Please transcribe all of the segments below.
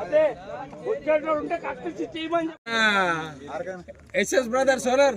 అదే ఉంటే కట్టించి చేయమని ఎస్ఎస్ బ్రదర్ సోలర్.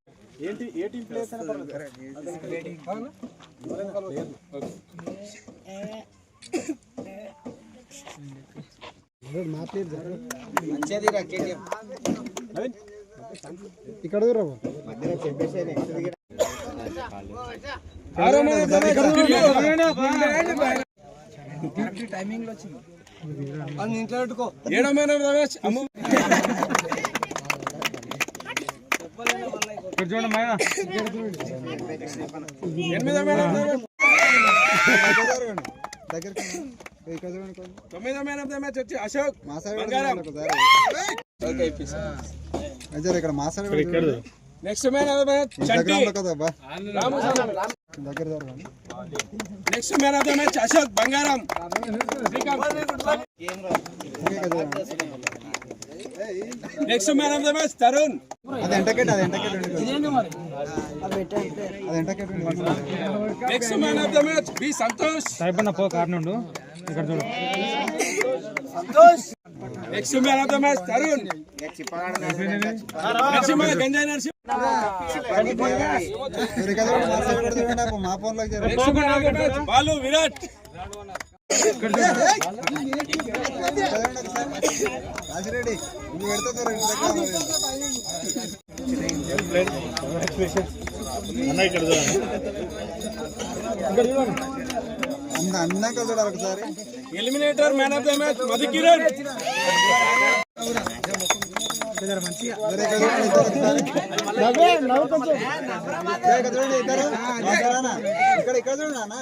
ఏంటి? ఏ టీం ప్లేయర్స్ అయినా పర్లేదు. మా ప్లేయర్ ఇక్కడ దూరం ఏడో మేన రమేష్ అమ్ము ఎనిమిదో మేన రమేష్ దగ్గరికి ఇక్కడ చూడండి కొంచెం. తొమ్మిదో వచ్చి అశోక్ మా బంగారం. ఇక్కడ మా నెక్స్ట్ దగ్గర next man of the match Ashok బంగారం. Next man of the match Tarun. అది ఎంటకెట్ అది ఎంటకెట్ అది ఎంటకెట్ next man of the match B Santosh పో కారణం ఇక్కడ చూడు. Next man of the match Tarun next man గంజాయి నరసింహ మీరు ఇక్కడ చూడండి, మా ఫోన్ బాలు విరాట్ ఇక్కడ చూడండి ఒకసారి. రాజిరెడ్డి నువ్వు పెడితే చూడు, ఇంటి దగ్గర ఉంది. అన్న ఇక్కడ చూడండి అంద అందాక చూడాలి ఒకసారి eliminator man of the match Madhu Kiran మీరు ఇక్కడ చూడండి. ఇక్కడ ఇక్కడ చూడండి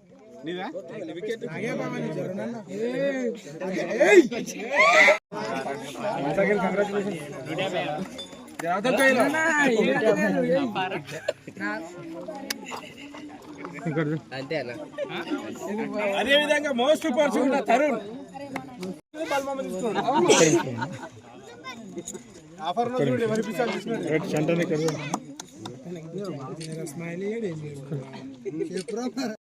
కిరిసిప్పిస్తారా నాయనతో పోకండి నూనె ఇక్కడ చూడండి ఒకసారి ఇక్కడ పోకు, ఇక్కడ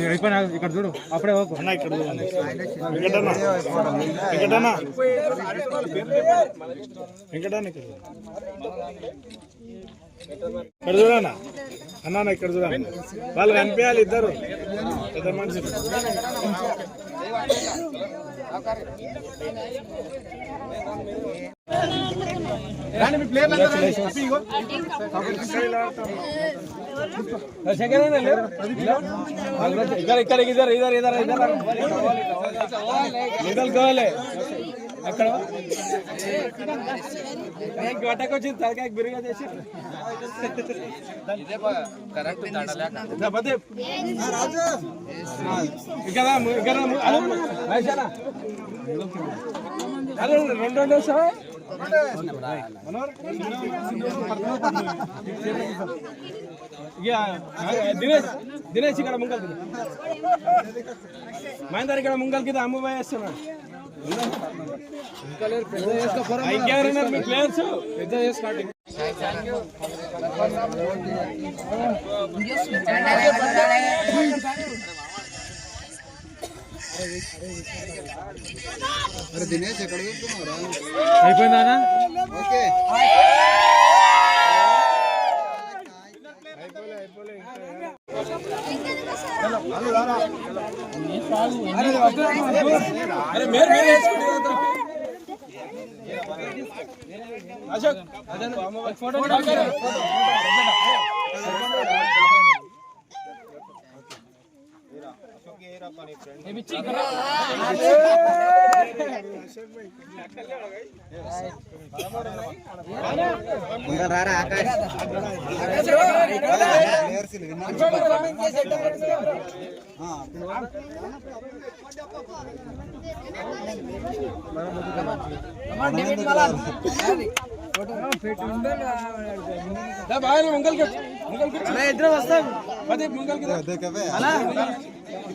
ఇక్కడ అయిపోయినా ఇక్కడ చూడు అప్పుడే ఓకు అన్న ఇక్కడ చూడండి. వెంకటన్న వెంకటన్న. వెంకటన్న ఇక్కడ ఇక్కడ చూడన్నా. అన్న ఇక్కడ చూడండి వాళ్ళు కనిపించాలి ఇద్దరు. పెద్ద మనుషులు ఇక్కడ ఇక్కడ ఇద్దరు ఇద్దరు ఇద్దరు ఇద్దరు కావాలి. అక్కడ గట్టకొచ్చింది తలకాయ బిరుగా చేసి. ఇక్కడ ఇక్కడ అదే? అదే రెండు రెండు? ఇక దినేష్ దినేష్ ఇక్కడ ముంగల్ మహేందర్ ఇక్కడ ముంగల్ కింద అమ్మ వేస్తున్నాడు అరే దినేష్ ఎక్కడ చూస్తున్నావురా అయిపోయిందా ఓకే అరే మీరు మీరు వేసుకోండి ఇదంతా. అశోక్ ఫోటో ఇంకా రారా ఆకాష్ ముంగల్ ముంగల్ ఇద్దరు వస్తాం పదే ముంగల్కి ముంగల్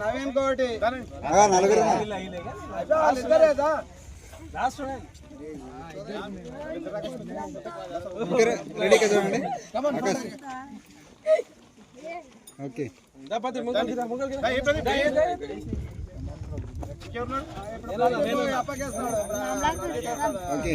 నవీన్ కోటి. నలుగురు. రెడీ చూడండి? ఓకే. ఓకే.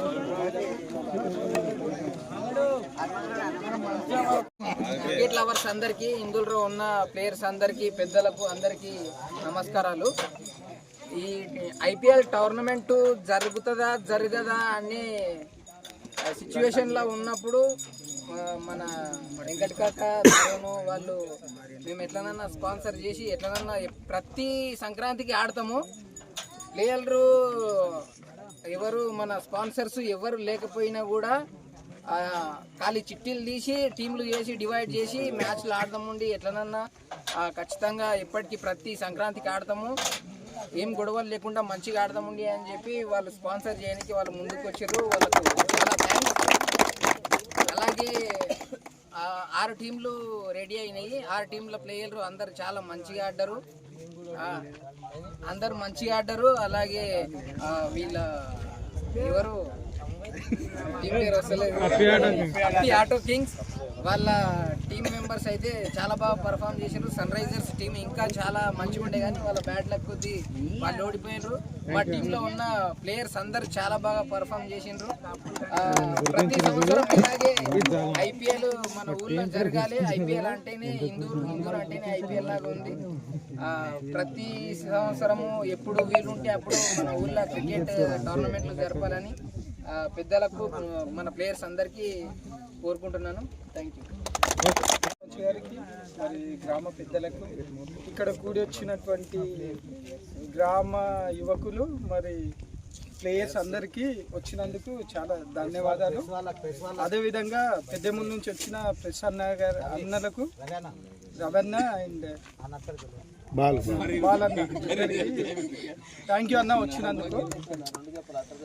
క్రికెట్ లవర్స్ అందరికీ ఇందులో ఉన్న ప్లేయర్స్ అందరికీ పెద్దలకు అందరికీ నమస్కారాలు. ఈ ఐపీఎల్ టోర్నమెంట్ జరుగుతుందా జరగదా అనే సిచ్యువేషన్లో ఉన్నప్పుడు మన వెంకట కాక వాళ్ళు మేము ఎట్లనన్నా స్పాన్సర్ చేసి ఎట్లనన్నా ప్రతి సంక్రాంతికి ఆడతాము. ప్లేయర్లు ఎవరు మన స్పాన్సర్స్ ఎవరు లేకపోయినా కూడా ఖాళీ చిట్టీలు తీసి టీంలు చేసి డివైడ్ చేసి మ్యాచ్లు ఆడదాముండి. ఎట్లనన్నా ఖచ్చితంగా ఎప్పటికీ ప్రతి సంక్రాంతికి ఆడతాము. ఏం గొడవలు లేకుండా మంచిగా ఆడదాముండి అని చెప్పి వాళ్ళు స్పాన్సర్ చేయడానికి వాళ్ళు ముందుకు వచ్చారు. వాళ్ళకు చాలా థ్యాంక్స్ అలాగే ఆరు టీంలు రెడీ అయినాయి. ఆరు టీంల ప్లేయర్లు అందరు చాలా మంచిగా ఆడారు. అందరు మంచిగా ఆడారు. అలాగే వీళ్ళ ఎవరు? టీం పేరు వస్తలేదు హ్యాపీ ఆటో కింగ్స్ వాళ్ళ టీం మెంబర్స్ అయితే చాలా బాగా పర్ఫామ్ చేశారు సన్ రైజర్స్ టీం ఇంకా చాలా మంచిగా ఉండే కానీ వాళ్ళ బ్యాట్ లక్ కొద్ది వాళ్ళు ఓడిపోయారు మా టీంలో ఉన్న ప్లేయర్స్ అందరు చాలా బాగా పర్ఫామ్ చేసిండ్రు ప్రతి సంవత్సరం ఇలాగే ఐపీఎల్ మన ఊళ్ళో జరగాలి. ఐపీఎల్ అంటేనే ఇందూరు ఇందూరు అంటేనే ఐపీఎల్ లాగా ఉంది. ప్రతి సంవత్సరము ఎప్పుడు వీలుంటే అప్పుడు మన ఊళ్ళో క్రికెట్ టోర్నమెంట్లు జరపాలని పెద్దలకు మన ప్లేయర్స్ అందరికీ కోరుకుంటున్నాను. థ్యాంక్ యూ గారికి మరి గ్రామ పెద్దలకు ఇక్కడ కూడి వచ్చినటువంటి గ్రామ యువకులు మరి ప్లేయర్స్ అందరికీ వచ్చినందుకు చాలా ధన్యవాదాలు. అదేవిధంగా పెద్ద ముందు నుంచి వచ్చిన ప్రసన్న గారు అన్నలకు రవణ అండ్ థ్యాంక్ యూ అన్న వచ్చినందుకు.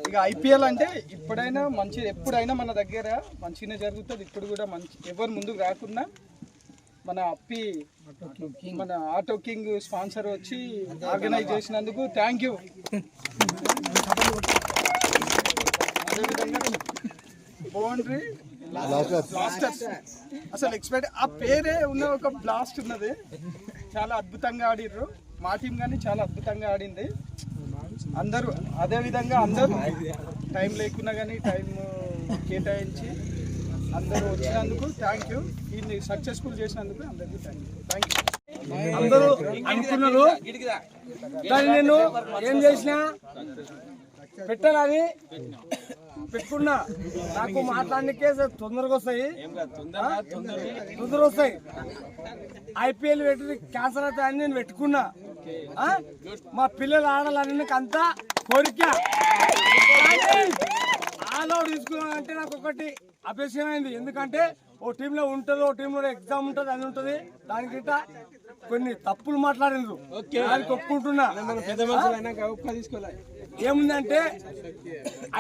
ఇక ఐపీఎల్ అంటే ఇప్పుడైనా మంచి ఎప్పుడైనా మన దగ్గర మంచిగానే జరుగుతుంది. ఇప్పుడు కూడా మంచి ఎవరు ముందుకు రాకున్నా మన అప్పి మన ఆటో కింగ్ స్పాన్సర్ వచ్చి ఆర్గనైజ్ చేసినందుకు థ్యాంక్ యూ బౌండరీ అసలు ఎక్స్పెక్ట్ ఆ పేరే ఉన్న ఒక బ్లాస్ట్ ఉన్నది. చాలా అద్భుతంగా ఆడిర్రు. మా టీం కానీ చాలా అద్భుతంగా ఆడింది. అందరూ అదే విధంగా అందరూ టైం లేకున్నా కానీ టైం కేటాయించి అందరూ వచ్చినందుకు థ్యాంక్ యూ దీన్ని సక్సెస్ఫుల్ చేసినందుకు అందరికీ థ్యాంక్ యూ థ్యాంక్ యూ అందరూ అనుకున్నారు. దాన్ని నేను ఏం చేసినా పెట్టాలని పెట్టుకున్నా. నాకు మాట్లాడనికే తొందరగా వస్తాయి? తొందరగా వస్తాయి. ఐపీఎల్ పెట్టి క్యాన్సర్ అవుతాయి అని నేను పెట్టుకున్నా? మా పిల్లలు ఆడాలని నాకు అంతా కోరిక. ఆల్అౌట్ తీసుకున్నానంటే నాకు ఒకటి అపేక్షమైంది ఎందుకంటే ఓ టీంలో ఉంటుంది ఓ టీంలో ఎగ్జామ్ ఉంటుంది అని ఉంటుంది. దానికి గిట్ట కొన్ని తప్పులు మాట్లాడినారు. దానికి ఒప్పుకుంటున్నా. ఏముందంటే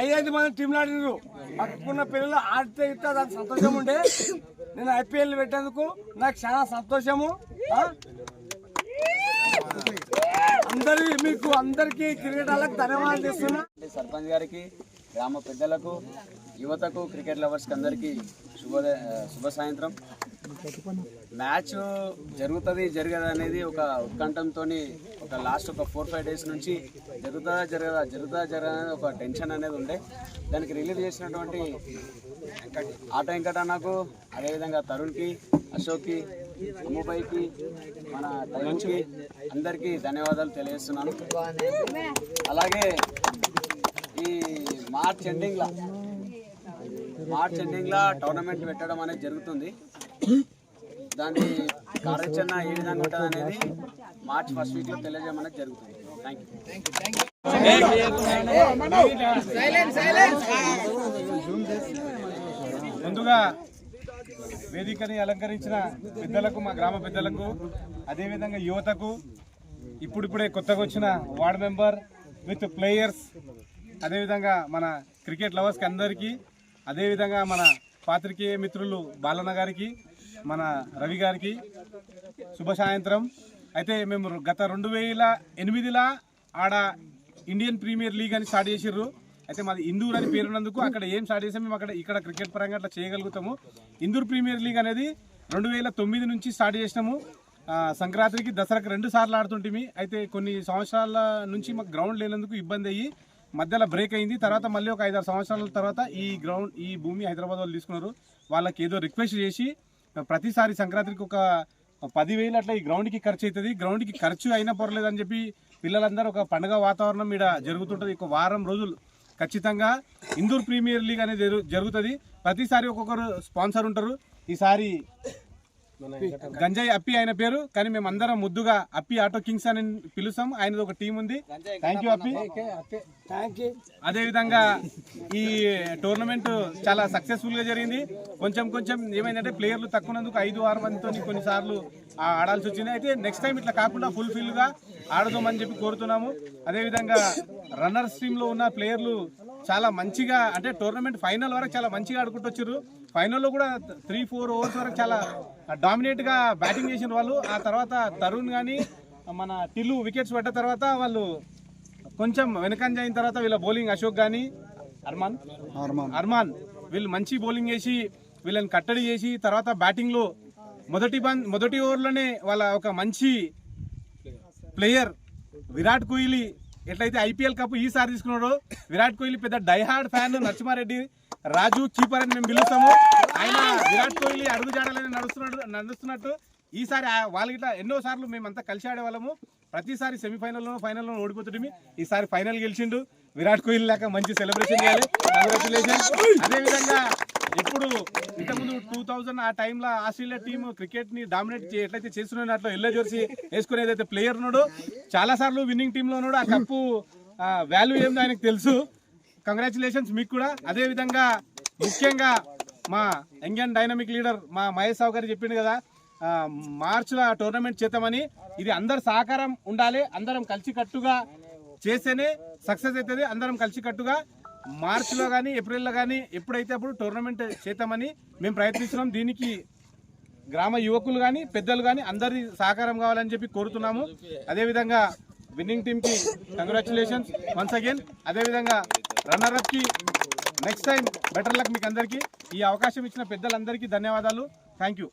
ఐదైదు మంది టీంలు ఆడినారు పక్కకున్న పిల్లలు ఆడితే ఇస్తే దానికి సంతోషం ఉండే. నేను ఐపీఎల్ పెట్టేందుకు నాకు చాలా సంతోషము. అందరి మీకు అందరికీ క్రికెట్ వాళ్ళకి ధన్యవాదాలు చేస్తున్నా. సర్పంచ్ గారికి గ్రామ పెద్దలకు యువతకు క్రికెట్ లవర్స్కి అందరికీ శుభ శుభ సాయంత్రం. మ్యాచ్ జరుగుతుంది జరగదు అనేది ఒక ఉత్కంఠంతో ఒక లాస్ట్ ఒక ఫోర్ ఫైవ్ డేస్ నుంచి జరుగుతుందా జరగదా జరుగుతుందా జరగదా ఒక టెన్షన్ అనేది ఉండే. దానికి రిలీవ్ చేసినటువంటి ఆట వెంకట నాకు అదేవిధంగా తరుణ్కి అశోక్కి అమ్ముబాయికి మన తరుణ్కి అందరికీ ధన్యవాదాలు తెలియజేస్తున్నాను. అలాగే ఈ మార్చ్ ఎండింగ్లో మార్చ్ ఎండింగ్లో టోర్నమెంట్ పెట్టడం అనేది జరుగుతుంది. దాని కార్యాచరణ ఏ విధంగా ఉంటుంది అనేది మార్చి ఫస్ట్ వీక్లో తెలియజేయడం జరుగుతుంది. థ్యాంక్ యూ ముందుగా వేదికని అలంకరించిన పెద్దలకు మా గ్రామ పెద్దలకు అదేవిధంగా యువతకు ఇప్పుడిప్పుడే కొత్తగా వచ్చిన వార్డ్ మెంబర్ విత్ ప్లేయర్స్ అదేవిధంగా మన క్రికెట్ లవర్స్కి అందరికీ అదేవిధంగా మన పాత్రికేయ మిత్రులు బాలన్న గారికి మన రవి గారికి శుభ సాయంత్రం. అయితే మేము గత రెండు వేల ఎనిమిదిలా ఆడ ఇండియన్ ప్రీమియర్ లీగ్ అని స్టార్ట్ చేసిర్రు. అయితే మాది ఇందూర్ అని పేరున్నందుకు అక్కడ ఏం స్టార్ట్ చేసాం మేము అక్కడ ఇక్కడ క్రికెట్ పరంగా అట్లా చేయగలుగుతాము. ఇందూర్ ప్రీమియర్ లీగ్ అనేది రెండు వేల తొమ్మిది నుంచి స్టార్ట్ చేసినాము. సంక్రాంతికి దసరాకి రెండు సార్లు ఆడుతుంటిమి. అయితే కొన్ని సంవత్సరాల నుంచి మాకు గ్రౌండ్ లేనందుకు ఇబ్బంది అయ్యి మధ్యలో బ్రేక్ అయింది. తర్వాత మళ్ళీ ఒక ఐదారు సంవత్సరాల తర్వాత ఈ గ్రౌండ్ ఈ భూమి హైదరాబాద్ వాళ్ళు తీసుకున్నారు. వాళ్ళకి ఏదో రిక్వెస్ట్ చేసి ప్రతిసారి సంక్రాంతికి ఒక పదివేలు అట్లా ఈ గ్రౌండ్కి ఖర్చు అవుతుంది గ్రౌండ్కి ఖర్చు అయినా పర్లేదు అని చెప్పి పిల్లలందరూ ఒక పండుగ వాతావరణం ఇక్కడ జరుగుతుంటుంది. ఒక వారం రోజులు ఖచ్చితంగా ఇందూర్ ప్రీమియర్ లీగ్ అనేది జరుగుతుంది. ప్రతిసారి ఒక్కొక్కరు స్పాన్సర్ ఉంటారు. ఈసారి గంజాయి అప్పి ఆయన పేరు కానీ మేము అందరం ముద్దుగా అప్పి ఆటో కింగ్స్ అని పిలుస్తాం. ఆయనది ఒక టీం ఉంది. థ్యాంక్ యూ అప్పి. అదే విధంగా ఈ టోర్నమెంట్ చాలా సక్సెస్ఫుల్గా జరిగింది. కొంచెం కొంచెం ఏమైందంటే ప్లేయర్లు తక్కువనందుకు ఐదు ఆరు మందితో కొన్నిసార్లు ఆ ఆడాల్సి వచ్చింది. అయితే నెక్స్ట్ టైం ఇట్లా కాకుండా ఫుల్ ఫిల్గా ఆడదామని చెప్పి కోరుతున్నాము. అదే విధంగా రన్నర్స్ టీమ్లో ఉన్న ప్లేయర్లు చాలా మంచిగా అంటే టోర్నమెంట్ ఫైనల్ వరకు చాలా మంచిగా ఆడుకుంటూ వచ్చారు ఫైనల్లో కూడా త్రీ ఫోర్ ఓవర్స్ వరకు చాలా డామినేట్గా బ్యాటింగ్ చేసిన వాళ్ళు. ఆ తర్వాత తరుణ్ కానీ మన టిల్లు వికెట్స్ పడ్డ తర్వాత వాళ్ళు కొంచెం వెనకంజ అయిన తర్వాత వీళ్ళ బౌలింగ్ అశోక్ కానీ అర్మాన్? అర్మాన్. వీళ్ళు మంచి బౌలింగ్ చేసి వీళ్ళని కట్టడి చేసి తర్వాత బ్యాటింగ్లో మొదటి బన్ మొదటి ఓవర్లోనే వాళ్ళ ఒక మంచి ప్లేయర్ విరాట్ కోహ్లీ ఎట్లయితే ఐపీఎల్ కప్ ఈసారి తీసుకున్నాడో విరాట్ కోహ్లీ పెద్ద diehard fan Narasimhareddy Raju keeper అని మేము పిలుస్తాము. ఆయన విరాట్ కోహ్లీ అడుగు జాడాలని నడుస్తున్నాడు నడుస్తున్నట్టు ఈసారి వాళ్ళ గిట్ల ఎన్నో సార్లు మేమంతా కలిసి ఆడేవాళ్ళము. ప్రతిసారి సెమీఫైనల్లోనూ ఫైనల్లో ఓడిపోతుంటే ఈసారి ఫైనల్ గెలిచిండు. విరాట్ కోహ్లీ లాగా మంచి సెలబ్రేషన్ చేయాలి. కంగ్రాచులేషన్ అదేవిధంగా ఇప్పుడు ఇంతకుముందు టూ థౌజండ్ ఆ టైంలో ఆస్ట్రేలియా టీమ్ క్రికెట్ని డామినేట్ ఎట్లయితే చేస్తున్నాడో అట్లా ఎల్లో జెర్సీ వేసుకుని ఏదైతే ప్లేయర్ ఉన్నాడో. చాలా సార్లు విన్నింగ్ టీంలో ఉన్నాడు. ఆ కప్పు వాల్యూ ఏందో ఆయనకు తెలుసు. కంగ్రాచులేషన్స్ మీకు కూడా. అదే విధంగా ముఖ్యంగా మా యంగ్ అండ్ డైనమిక్ లీడర్ మా మహేష్ రావు గారు చెప్పిండు కదా ఆ, మార్చిలో టోర్నమెంట్ చేద్దామని. ఇది అందరు సహకారం ఉండాలి. అందరం కలిసికట్టుగా చేస్తేనే సక్సెస్ అవుతుంది. అందరం కలిసికట్టుగా మార్చిలో కానీ ఏప్రిల్లో కానీ ఎప్పుడైతే అప్పుడు టోర్నమెంట్ చేద్దామని మేము ప్రయత్నిస్తున్నాం దీనికి గ్రామ యువకులు కానీ పెద్దలు కానీ అందరి సహకారం కావాలని చెప్పి కోరుతున్నాము. అదేవిధంగా విన్నింగ్ టీమ్కి కంగ్రాచులేషన్స్ వన్స్ అగైన్. అదేవిధంగా రన్నర్అప్కి నెక్స్ట్ టైం బెటర్ లక్ మీకు అందరికీ ఈ అవకాశం ఇచ్చిన పెద్దలందరికీ ధన్యవాదాలు. Thank you